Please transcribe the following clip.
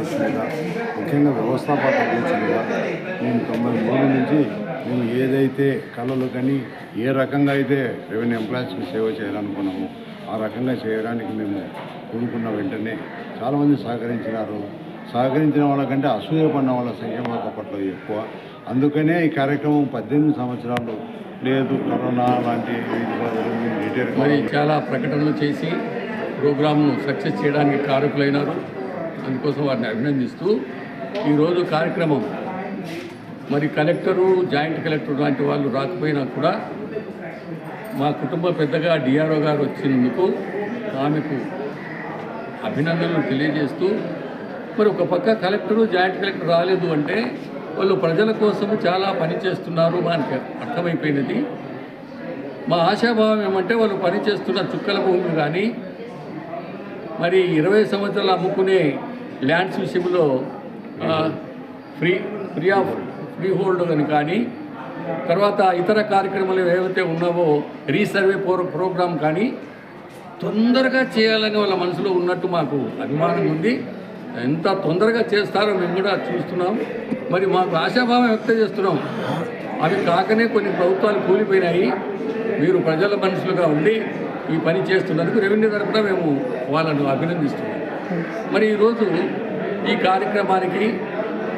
అధ్యక్షుడిగా ముఖ్యంగా వ్యవస్థాపక అధ్యక్షుడిగా నేను తొంభై మూడు నుంచి మేము ఏదైతే కళలు కానీ ఏ రకంగా అయితే రెవెన్యూ ఎంప్లాయీస్కి సేవ చేయాలనుకున్నామో ఆ రకంగా చేయడానికి మేము కోరుకున్న వెంటనే చాలామంది సహకరించినారు. సహకరించిన వాళ్ళకంటే అసూయపడిన వాళ్ళ సంఖ్య మాకు అప్పట్లో ఎక్కువ. అందుకనే ఈ కార్యక్రమం పద్దెనిమిది సంవత్సరాలు లేదు. కరోనా లాంటి మరి చాలా ప్రకటనలు చేసి ప్రోగ్రామ్ను సక్సెస్ చేయడానికి కారకులైనారు. అందుకోసం వారిని అభినందిస్తూ ఈరోజు కార్యక్రమం. మరి కలెక్టరు జాయింట్ కలెక్టర్ లాంటి వాళ్ళు రాకపోయినా కూడా మా కుటుంబ పెద్దగా డిఆర్ఓ గారు వచ్చినందుకు ఆమెకు అభినందనలు తెలియజేస్తూ మరి ఒక పక్క కలెక్టరు జాయింట్ కలెక్టర్ రాలేదు అంటే వాళ్ళు ప్రజల కోసం చాలా పని చేస్తున్నారు మనకి అర్థమైపోయినది. మా ఆశాభావం ఏమంటే వాళ్ళు పనిచేస్తున్న చుక్కల భూమి కానీ మరి ఇరవై సంవత్సరాలు అమ్ముకునే ల్యాండ్స్ విషయంలో free free of free hold అని కానీ తర్వాత ఇతర కార్యక్రమాలు ఏవైతే ఉన్నావో రీసర్వే ప్రో ప్రోగ్రాం కానీ తొందరగా చేయాలని వాళ్ళ మనసులో ఉన్నట్టు మాకు అభిమానం ఉంది. ఎంత తొందరగా చేస్తారో మేము కూడా చూస్తున్నాం. మరి మాకు ఆశాభావం వ్యక్తం చేస్తున్నాం. అవి కాకనే కొన్ని ప్రభుత్వాలు కూలిపోయినాయి. మీరు ప్రజల మనుషులుగా ఉండి ఈ పని చేస్తున్నందుకు రెవెన్యూ తరఫున మేము వాళ్ళను అభినందిస్తున్నాం. మరి ఈరోజు ఈ కార్యక్రమానికి